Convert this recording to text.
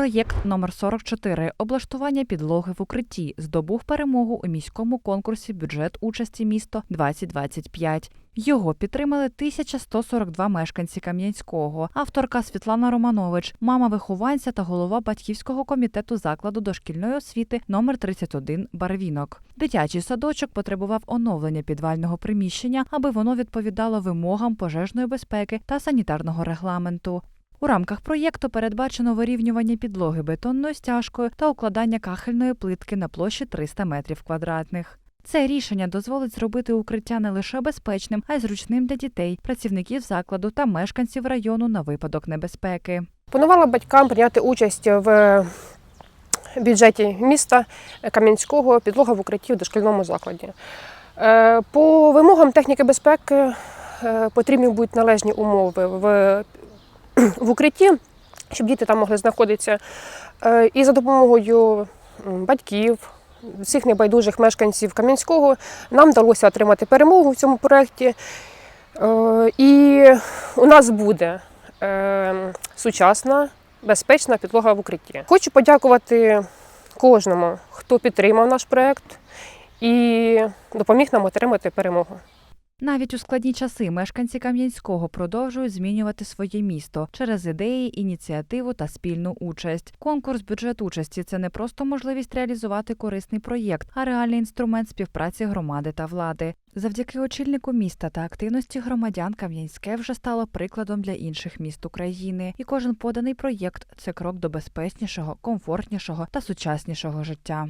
Проєкт номер 44 облаштування підлоги в укритті здобув перемогу у міському конкурсі бюджет участі місто 2025 Його підтримали 1142 мешканці Кам'янського. Авторка Світлана Романович, мама вихованця та голова батьківського комітету закладу дошкільної освіти номер 31 Барвінок. Дитячий садочок потребував оновлення підвального приміщення, аби воно відповідало вимогам пожежної безпеки та санітарного регламенту. У рамках проєкту передбачено вирівнювання підлоги бетонною стяжкою та укладання кахельної плитки на площі 300 метрів квадратних. Це рішення дозволить зробити укриття не лише безпечним, а й зручним для дітей, працівників закладу та мешканців району на випадок небезпеки. Планувала батькам прийняти участь в бюджеті міста Кам'янського підлога в укритті в дошкільному закладі. Е, По вимогам техніки безпеки е, потрібні будуть належні умови в, в укритті, щоб діти там могли знаходитися. Е, І за допомогою батьків, всіх небайдужих мешканців Кам'янського нам вдалося отримати перемогу в цьому проєкті. Е, І у нас буде е, сучасна, безпечна підлога в укритті. Хочу подякувати кожному, хто підтримав наш проект і допоміг нам отримати перемогу. Навіть у складні часи мешканці Кам'янського продовжують змінювати своє місто через ідеї, ініціативу та спільну участь. Конкурс бюджет участі це не просто можливість реалізувати корисний проєкт, а реальний інструмент співпраці громади та влади. Завдяки очільнику міста та активності громадян Кам'янське вже стало прикладом для інших міст України, і кожен поданий проєкт це крок до безпечнішого, комфортнішого та сучаснішого життя.